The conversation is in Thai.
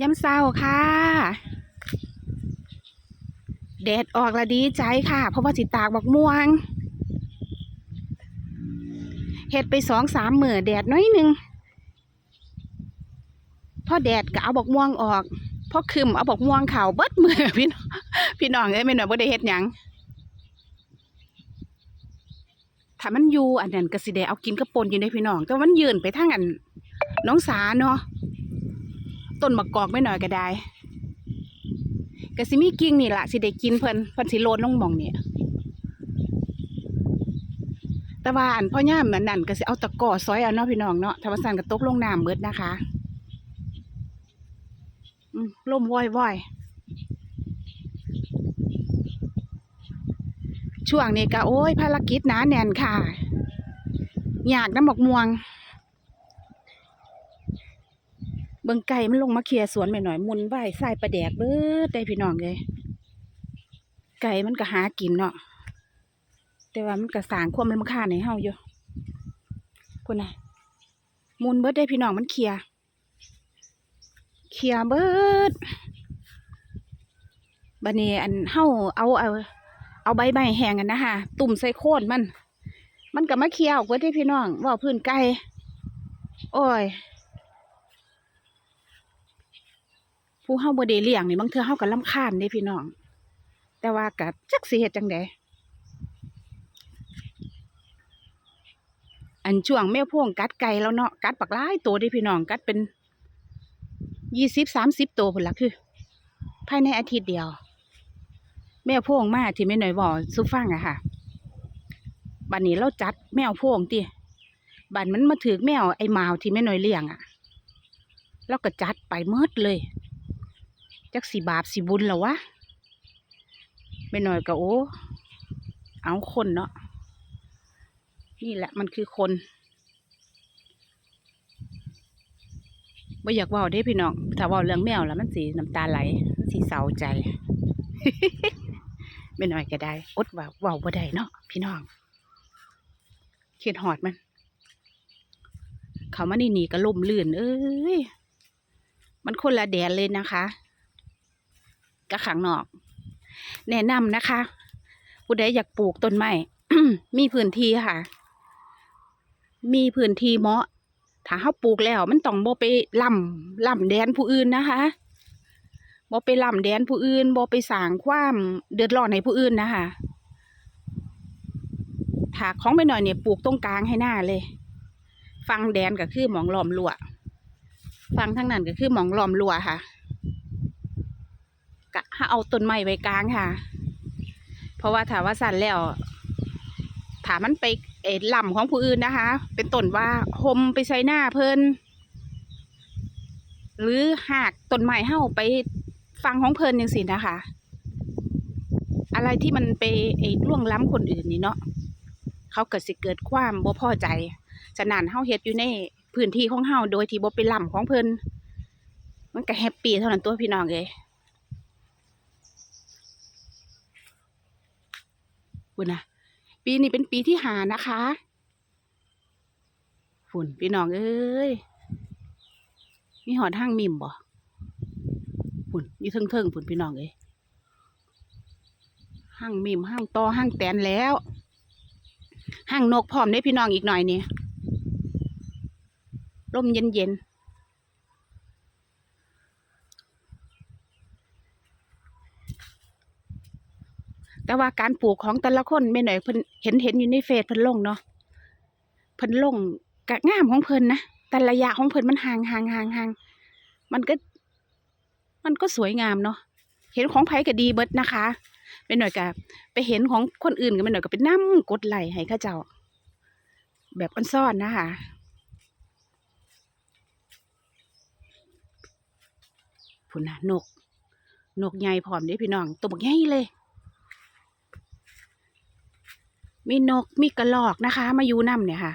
ย้ำเศร้าค่ะ แดดออกละดีใจค่ะ เพราะว่าสิตากบักม่วงเฮ็ดไปสองสามมือแดดน้อยหนึ่งพ่อแดดก็เอาบักม่วงออกพ่อคืมเอาบักม่วงเข่าเบิดมือพี่น้องพี่น้องเอ้ยไม่หน่อยบ่ได้เฮ็ดหยังถ้ามันอยู่อันนั้นก็สิได้เอากินกระปนอยู่ในพี่น้องแต่มันยืนไปทางอันน้องสาเนาะ ต้นมะกอกไม่หน่อยก็ได้ก็สิมีกิ่งนี่ละสิได้กินเพิ่นเพิ่นสิโลดลงมองเนี่แต่ว่าอันพ่อย่ามอันนั่นก็สิเอาตะกอซอยเอาเนาะพี่น้องเนาะถ้าว่าสั่นก็ตกลงน้ำเบิดนะคะอืมล่มว่อยว่อยช่วงนี้ก็โอ้ยภารกิจหนาแน่นค่ะ อยากน้ำบักม่วง เบิ่งไก่มันลงมาเคลียสวนไปหน่อยมุนไหวใส่ประแดกเบิดได้พี่น้องเลยไก่มันก็หากินเนาะแต่ว่ามันก็สร้างความรำคาญในเฮาอยู่พุ่นน่ะมุนเบิดได้พี่น้องมันเคลียเคลียเบิดบัดนี้อันเฮาเอาเอาเอาใบไม้แห้งกันนะคะตุ่มใส่โคนมัน มันก็มาเคลียออกเบิดได้พี่น้องว่าพื้นไก่โอ้ย ผู้เฮาบ่ได้เลี้ยงนี่บางเทื่อเฮาก็รำคาญเด้พี่น้อง แต่ว่าก็จักสิเฮ็ดจังไดอันช่วงแม่พ่วงกัดไก่แล้วเนาะกัดปักหลายตัวเด้พี่น้องกัดเป็นยี่สิบสามสิบตัวพุ่นละคือ ภายในอาทิตย์เดียว แม่พ่วงมาที่แม่หน่อยบอกสุฟังอะค่ะ บัดนี้เราจัดแมวพ่วงติบัดมันมาถือแมวไอ้มาวที่แม่หน่อยเลี้ยงอะเราก็จัดไปเมดเลย จักสีบาปสีบุญแล้ววะไม่น้อยก็โอ้เอาคนเนาะนี่แหละมันคือคนไม่อยากว่าได้พี่น้องถ้าว่าเรื่องแมวแล้วมันสีน้ำตาไหลมันสีเศร้าใจไม่น้อยก็ได้อดว่าว่าบ่ได้เนาะพี่น้องเขียนหอดมัน เขามานี่หนีก็ล่มลื่น เอ้ยมันคนละแดนเลยนะคะ กับขังนอก แนะนำนะคะ ผู้ใดอยากปลูกต้นไม้ มีพื้นที่ค่ะ มีพื้นที่เหมาะ ถ้าเขาปลูกแล้ว มันต้องบ่ไปล่ำล่ำแดนผู้อื่นนะคะบ่ไปล่ำแดนผู้อื่นบ่ไปสร้างความเดือดร้อนให้ผู้อื่นนะคะถ้าของไปหน่อยเนี่ยปลูกตรงกลางให้หน้าเลยฟังแดนก็คือหมองหลอมรัวฟังทั้งนั้นก็คือหมองหลอมรัวค่ะ กะเอาต้นไม้ไว้กลางค่ะ เพราะว่าถาว่าสั่นแล้วถามันไปเอ็ดลำของผู้อื่นนะคะ เป็นต้นว่าหมไปใส่หน้าเพิ่นหรือหากต้นไม้เฮาไปฟังของเพิ่นยังสินะคะ อะไรที่มันไปไอ้ล่วงล้ำคนอื่นนี่เนาะเขาเกิดสิเกิดความบ่พอใจฉะนั้นเฮาเฮ็ดอยู่ในพื้นที่ของเฮาโดยที่บ่ไปล้ำของเพิ่นมันก็แฮปปี้เท่านั้นตัวพี่น้องเลย คุณนะปีนี้เป็นปีที่หานะคะ ฝุ่นพี่น้องเอ้ยมีหอดห้างมิมบ่ฝุ่นมีเทิงเทิงๆฝุ่นพี่น้องเอ้ยห้างมิมห้างตอห้างแตนแล้วห้างนกพร้อมได้พี่น้องอีกหน่อยนี่ร่มเย็นเย็น แต่ว่าการปลูกของแต่ละคนไม่หน่อยเพิ่นเห็นเห็นอยู่ในเฟซเพิ่นลงเนาะเพิ่นลงกะงามของเพิ่นนะแต่ระยะของเพิ่นมันห่างห่างห่างห่างมันก็ มันก็สวยงามเนาะเห็นของไผก็ดีเบิดนะคะไม่หน่อยก็ไปเห็นของคนอื่นก็ไม่หน่อยก็ไปนั่กดไหลให้ข้าเจ้า แบบอันซ่อนนะคะพุ่นนะนก นกใหญ่พร้อมเด้พี่น้องตัวบักใหญ่เลย มีนกมีกระรอกนะคะ มาอยู่น้ำเนี่ยค่ะ